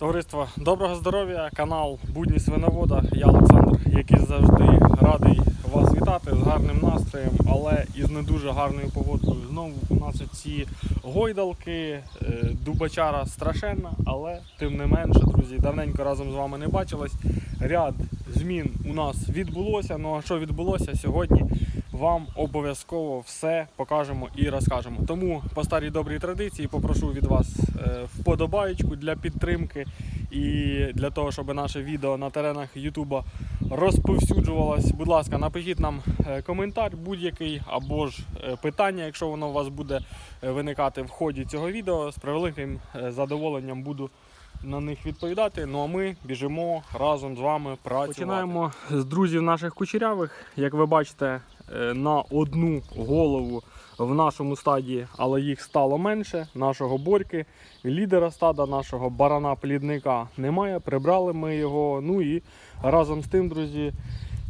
Товариство, доброго здоров'я, канал Будні Свиновода. Я Олександр, який завжди радий вас вітати з гарним настроєм, але із не дуже гарною погодою. Знову у нас ці гойдалки, е, дубачара страшенна, але тим не менше, друзі, давненько разом з вами не бачились. Ряд змін у нас відбулося. Ну а що відбулося сьогодні? Вам обов'язково все покажемо і розкажемо. Тому по старій добрій традиції попрошу від вас е, вподобаєчку для підтримки і для того, щоб наше відео на теренах Ютуба розповсюджувалось. Будь ласка, напишіть нам е, коментар будь-який або ж е, питання, якщо воно у вас буде виникати в ході цього відео. З превеликим задоволенням буду на них відповідати. Ну а ми біжимо разом з вами працювати. Починаємо з друзів наших кучерявих. Як ви бачите, на одну голову в нашому стаді, але їх стало менше. Нашого борьки, лідера стада, нашого барана-плідника немає. Прибрали ми його. Ну і разом з тим, друзі.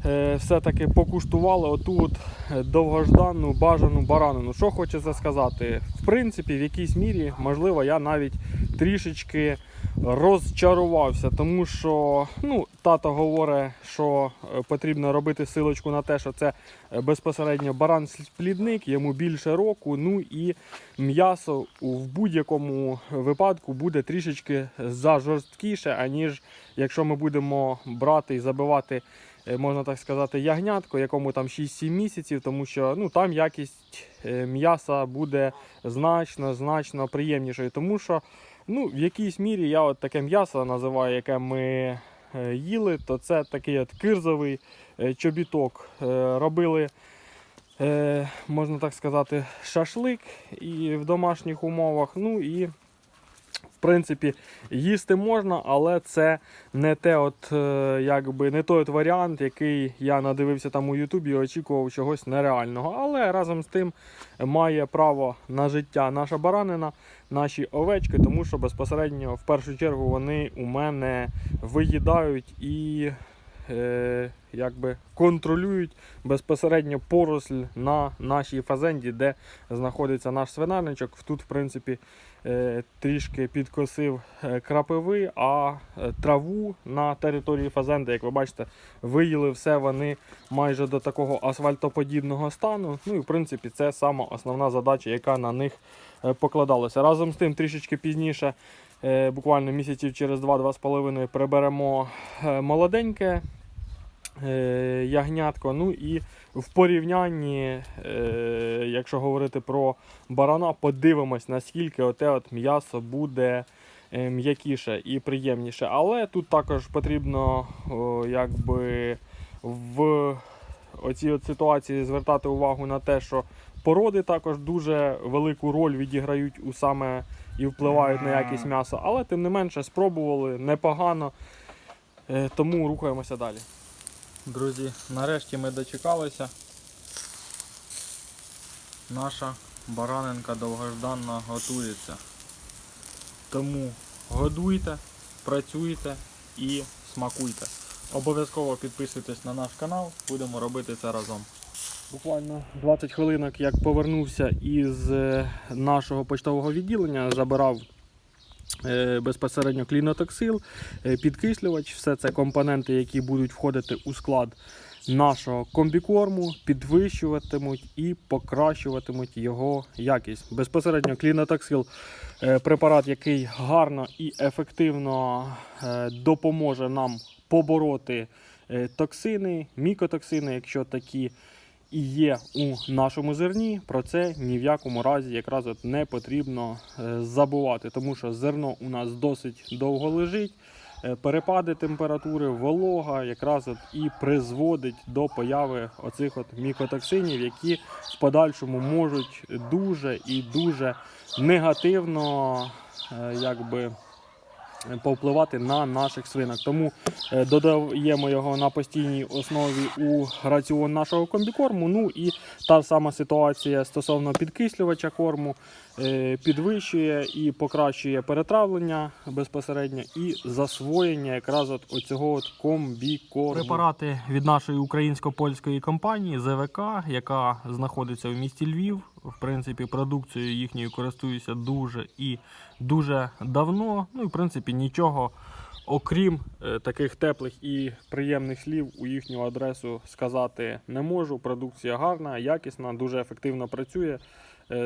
е, Все-таки покуштували оту от е, довгожданну бажану баранину. Що хочеться сказати? В принципі, в якійсь мірі, можливо, я навіть трішечки розчарувався, тому що ну, тато говорить, що е, потрібно робити силочку на те, що це е, безпосередньо баран-плідник, йому більше року. Ну і м'ясо в будь-якому випадку буде трішечки зажорсткіше, аніж якщо ми будемо брати і забивати. е, Можна так сказати, ягнятко, якому там 6-7 місяців, тому що ну, там якість м'яса буде значно значно приємнішою. Тому що Ну, в якійсь мірі я от таке м'ясо називаю, яке ми їли, то це такий от кирзовий е, чобіток. Е, Робили, е, можна так сказати, шашлик і в домашніх умовах. Ну і в принципі, їсти можна, але це не те, от, е, якби, не той от варіант, який я надивився там у Ютубі і очікував чогось нереального. Але разом з тим має право на життя наша баранина, наші овечки, тому що безпосередньо в першу чергу вони у мене виїдають і е, якби контролюють безпосередньо поросль на нашій фазенді, де знаходиться наш свинарничок. Тут, в принципі, е, трішки підкосив е, крапиви, а е, траву на території фазенди, як ви бачите, виїли все вони майже до такого асфальтоподібного стану. Ну і в принципі це сама основна задача, яка на них е, покладалася. Разом з тим, трішечки пізніше, е, буквально місяців через 2-2,5 приберемо е, молоденьке ягнятко. Ну і в порівнянні, якщо говорити про барана, подивимось, наскільки оте от м'ясо буде м'якіше і приємніше. Але тут також потрібно о, якби в оцій от ситуації звертати увагу на те, що породи також дуже велику роль відіграють у саме і впливають на якість м'яса. Але тим не менше спробували непогано. Е, Тому рухаємося далі. Друзі, нарешті ми дочекалися. Наша баранинка довгожданна готується. Тому годуйте, працюйте і смакуйте. Обов'язково підписуйтесь на наш канал, будемо робити це разом. Буквально 20 хвилинок, як повернувся із е, нашого почтового відділення, забирав е, безпосередньо клінотоксил, е, підкислювач, все це компоненти, які будуть входити у склад нашого комбікорму, підвищуватимуть і покращуватимуть його якість. Безпосередньо клінотоксил препарат, який гарно і ефективно допоможе нам побороти токсини, мікотоксини, якщо такі і є у нашому зерні, про це ні в якому разі якраз от не потрібно е, забувати, тому що зерно у нас досить довго лежить. е, Перепади температури, волога якраз от і призводить до появи оцих от мікотоксинів, які в подальшому можуть дуже і дуже негативно е, якби, повпливати на наших свинок. Тому е, додаємо його на постійній основі у раціон нашого комбікорму. Ну і та сама ситуація стосовно підкислювача корму, е, підвищує і покращує перетравлення безпосередньо і засвоєння якраз от оцього от комбікорму. Препарати від нашої українсько-польської компанії ЗВК, яка знаходиться в місті Львів. В принципі, продукцією їхньою користуюся дуже і дуже давно. Ну і в принципі нічого. Окрім е, таких теплих і приємних слів у їхню адресу сказати не можу. Продукція гарна, якісна, дуже ефективно працює. Е,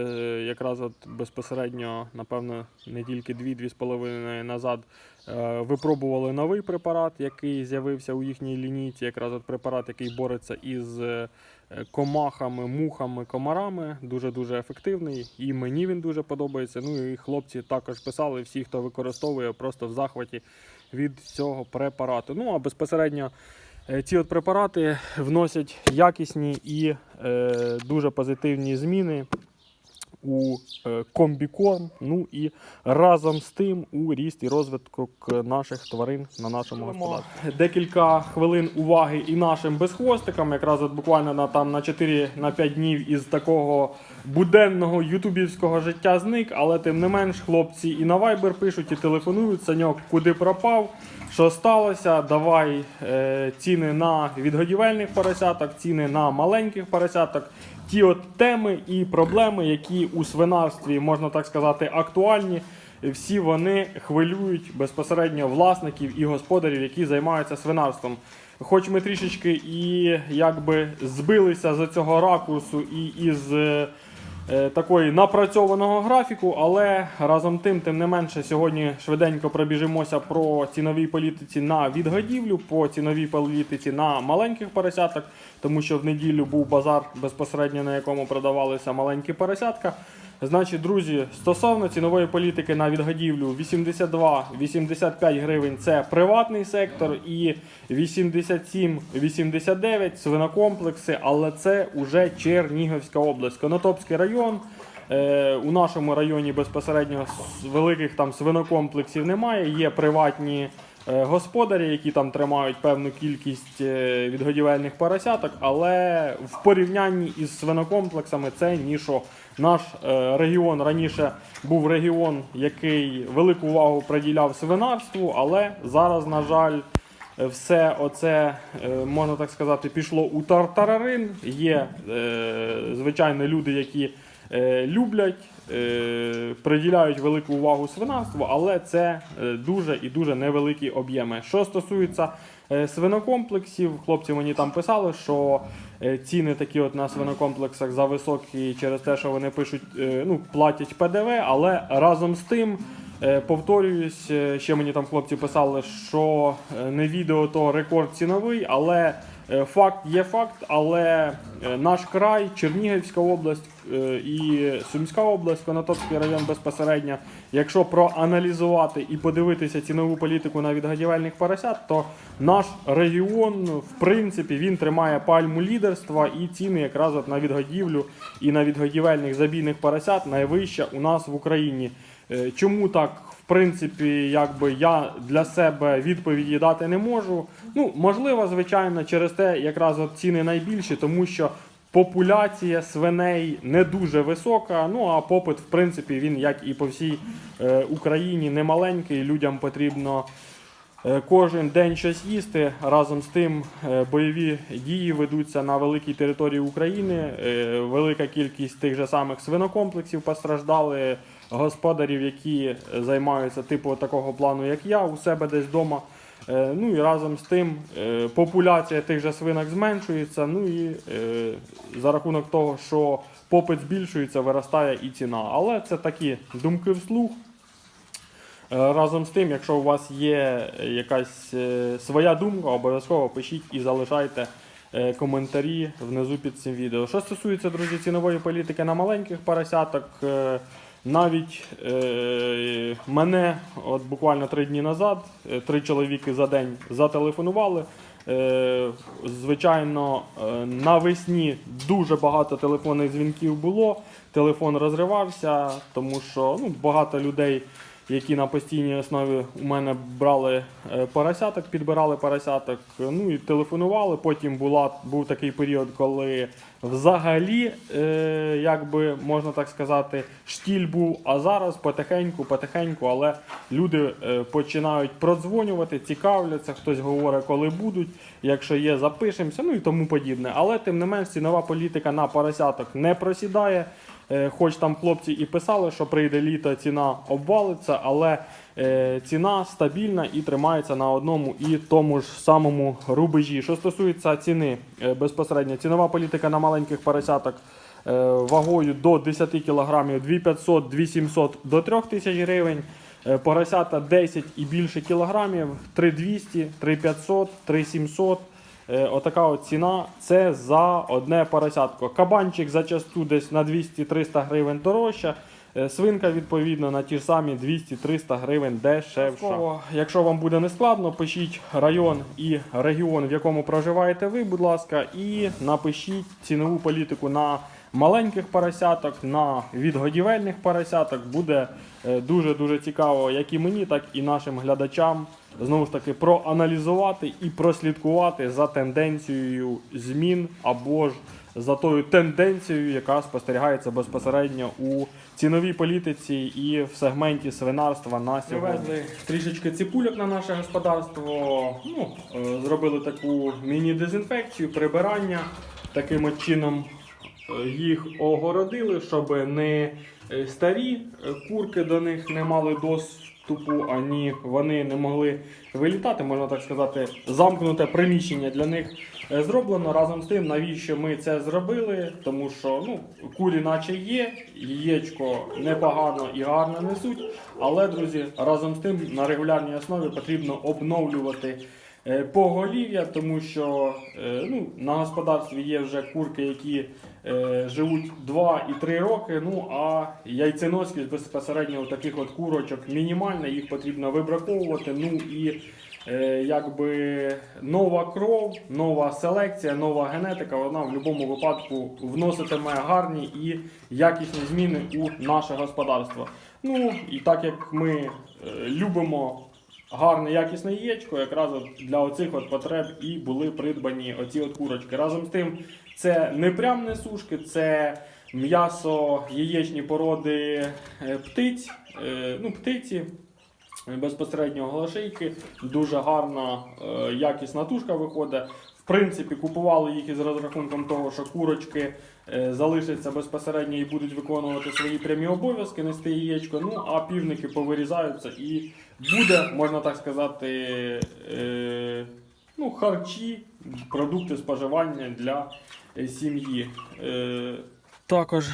якраз от безпосередньо, напевно, дві-дві з половиною назад е, випробували новий препарат, який з'явився у їхній лінійці. Якраз от препарат, який бореться із е, комахами, мухами, комарами. Дуже дуже ефективний. І мені він дуже подобається. Ну і хлопці також писали, всі, хто використовує, просто в захваті від цього препарату. Ну а безпосередньо. Ці от препарати вносять якісні і е, дуже позитивні зміни у е, комбікорм, ну і разом з тим у ріст і розвиток наших тварин на нашому господарстві. Декілька хвилин уваги і нашим безхвостикам, якраз от буквально на там на 4 на 5 днів із такого буденного ютубівського життя зник, але тим не менш хлопці і на Viber пишуть, і телефонують, Саньок, куди пропав. Що сталося? Давай е, ціни на відгодівельних поросяток, ціни на маленьких поросяток. Ті от теми і проблеми, які у свинарстві, можна так сказати, актуальні. Всі вони хвилюють безпосередньо власників і господарів, які займаються свинарством. Хоч ми трішечки і якби збилися з цього ракурсу і із е, такої напрацьованого графіку, але разом тим, тим не менше, сьогодні швиденько пробіжимося про ціновій політиці на відгодівлю, по ціновій політиці на маленьких поросяток, тому що в неділю був базар безпосередньо на якому продавалися маленькі поросятка. Значить, друзі, стосовно цінової політики на відгодівлю 82-85 гривень це приватний сектор і 87-89 свинокомплекси, але це уже Чернігівська область, Конотопський район. Е, у нашому районі безпосередньо великих там свинокомплексів немає. Є приватні е, господарі, які там тримають певну кількість е, відгодівельних поросяток, але в порівнянні із свинокомплексами це ніщо. Наш е, регіон раніше був регіон, який велику увагу приділяв свинарству, але зараз, на жаль, все оце, е, можна так сказати, пішло у тартарарин. Є, е, звичайно, люди, які люблять, приділяють велику увагу свинарству, але це е, дуже і дуже невеликі об'єми. Що стосується е, свинокомплексів, хлопці мені там писали, що е, ціни такі от на свинокомплексах зависокі через те, що вони пишуть, е, ну, платять ПДВ, але разом з тим. Е, Повторююсь, е, ще мені там хлопці писали, що е, не відео то рекорд ціновий, але е, факт є факт. Але е, наш край, Чернігівська область е, і Сумська область, Конотопський район безпосередньо. Якщо проаналізувати і подивитися цінову політику на відгодівельних поросят, то наш регіон, в принципі, він тримає пальму лідерства і ціни якраз от на відгодівлю і на відгодівельних забійних поросят найвища у нас в Україні. Е, Чому так? В принципі, якби я для себе відповіді дати не можу. Ну, можливо, звичайно, через те якраз от ціни найбільші, тому що популяція свиней не дуже висока. Ну а попит, в принципі, він як і по всій е, Україні не маленький. Людям потрібно е, кожен день щось їсти. Разом з тим е, бойові дії ведуться на великій території України. Е, Велика кількість тих же самих свинокомплексів постраждали. Господарів, які займаються типу такого плану, як я, у себе десь вдома. Е, Ну і разом з тим е, популяція тих же свинок зменшується. Ну і е, за рахунок того, що попит збільшується, виростає і ціна. Але це такі думки вслух. Е, Разом з тим, якщо у вас є якась е, своя думка, обов'язково пишіть і залишайте е, коментарі внизу під цим відео. Що стосується, друзі, цінової політики на маленьких поросяток, е, навіть е, мене от буквально три дні назад е, три чоловіки за день зателефонували. Е, Звичайно, е, навесні дуже багато телефонних дзвінків було. Телефон розривався, тому що ну, багато людей які на постійній основі у мене брали е, поросяток, підбирали поросяток, ну і телефонували. Потім була, був такий період, коли взагалі, е, як би можна так сказати, штіль був. А зараз потихеньку, потихеньку, але люди е, починають продзвонювати, цікавляться, хтось говорить, коли будуть. Якщо є, запишемося, ну і тому подібне. Але тим не менш цінова політика на поросяток не просідає. Е, Хоч там хлопці і писали, що прийде літо, ціна обвалиться, але ціна стабільна і тримається на одному і тому ж самому рубежі. Що стосується ціни е, безпосередньо, цінова політика на маленьких поросяток е, вагою до 10 кг 2500, 2700 до 3000 гривень. Е, Поросята 10 і більше кілограмів 3200, 3500, 3700. Е, Отака от ціна це за одне поросятко. Кабанчик зачасту десь на 200-300 гривень дорожче. Е, Свинка відповідно на ті ж самі 200-300 гривень дешевша. Якщо вам буде нескладно, пишіть район і регіон, в якому проживаєте ви, будь ласка, і напишіть цінову політику на маленьких поросяток, на відгодівельних поросяток. Буде е, дуже-дуже цікаво як і мені, так і нашим глядачам знову ж таки проаналізувати і прослідкувати за тенденцією змін або ж за тою тенденцією, яка спостерігається безпосередньо у ціновій політиці і в сегменті свинарства на сьогодні. Привезли трішечки ціпульок на наше господарство. Ну, е, зробили таку міні-дезінфекцію, прибирання. Таким чином е, їх огородили, щоб не старі е, курки до них не мали доступу, ані вони не могли вилітати, можна так сказати, замкнуте приміщення для них е, зроблено. Разом з тим, навіщо ми це зробили? Тому що ну, курі наче є, яєчко непогано і гарно несуть, але, друзі, разом з тим на регулярній основі потрібно обновлювати. Е, Поголів'я, тому що е, ну, на господарстві є вже курки, які е, живуть 2 і 3 роки. Ну а яйценоскість безпосередньо у таких от курочок мінімальна, їх потрібно вибраковувати. Ну і якби нова кров, нова селекція, нова генетика, вона в будь-якому випадку вноситиме гарні і якісні зміни у наше господарство. Ну і так як ми любимо гарне якісне яєчко, якраз от для оцих от потреб і були придбані оці от курочки. Разом з тим, це не прям несушки, це м'ясо яєчні породи е, птиць, е, ну, птиці. Безпосередньо голошейки, дуже гарна е, якісна тушка виходить. В принципі, купували їх із розрахунком того, що курочки е, залишаться безпосередньо і будуть виконувати свої прямі обов'язки, нести яєчко. Ну а півники повирізаються і буде, можна так сказати, е, ну, харчі, продукти споживання для е, сім'ї. Е, також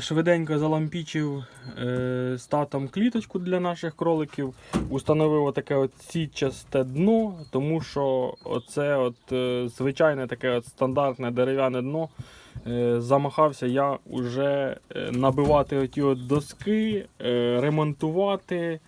швиденько залампічив е, з татом кліточку для наших кроликів. Установив отаке от сітчасте дно, тому що оце от, е, звичайне таке от стандартне дерев'яне дно. Е, замахався я вже набивати оті от доски, е, ремонтувати,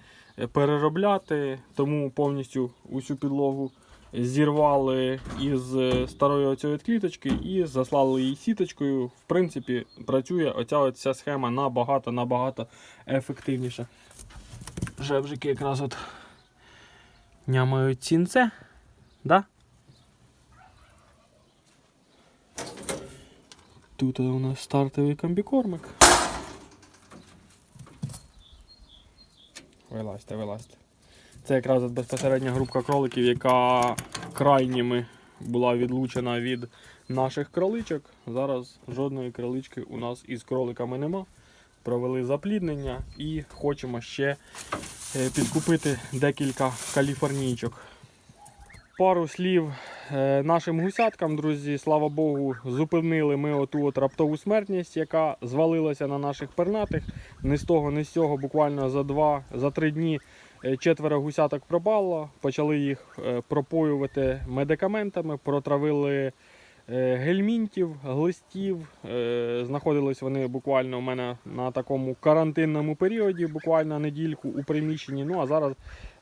переробляти, тому повністю усю підлогу зірвали із е, старої оцієї кліточки і заслали її сіточкою. В принципі, працює оця вся схема набагато набагато ефективніше. Жевжики якраз от нямають цінце. Да? Тут у нас стартовий комбікормик. Вилазьте, вилазьте. Це якраз безпосередня групка кроликів, яка крайніми була відлучена від наших кроличок. Зараз жодної кролички у нас із кроликами нема. Провели запліднення і хочемо ще е, підкупити декілька каліфорнійчок. Пару слів е, нашим гусяткам, друзі, слава Богу, зупинили ми оту от раптову смертність, яка звалилася на наших пернатих. Ні з того, ні з цього, буквально за два, за три дні е, четверо гусяток пропало. Почали їх е, пропоювати медикаментами, протравили гельмінтів, глистів. Е, Знаходились вони буквально у мене на такому карантинному періоді, буквально недільку у приміщенні. Ну а зараз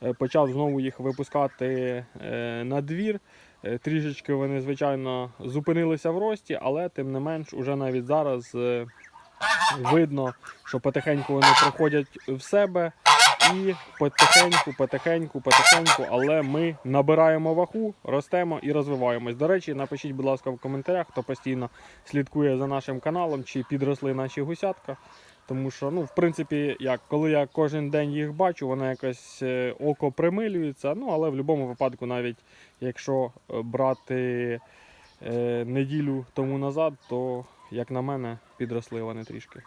е, почав знову їх випускати е, на двір. Е, Трішечки вони, звичайно, зупинилися в рості, але тим не менш, уже навіть зараз е, видно, що потихеньку вони приходять в себе. І потихеньку, потихеньку, потихеньку, але ми набираємо вагу, ростемо і розвиваємось. До речі, напишіть, будь ласка, в коментарях, хто постійно слідкує за нашим каналом, чи підросли наші гусятка. Тому що, ну, в принципі, як, коли я кожен день їх бачу, воно якось е, око примилюється. Ну, але в будь-якому випадку, навіть якщо е, брати е, неділю тому назад, то, як на мене, підросли вони трішки.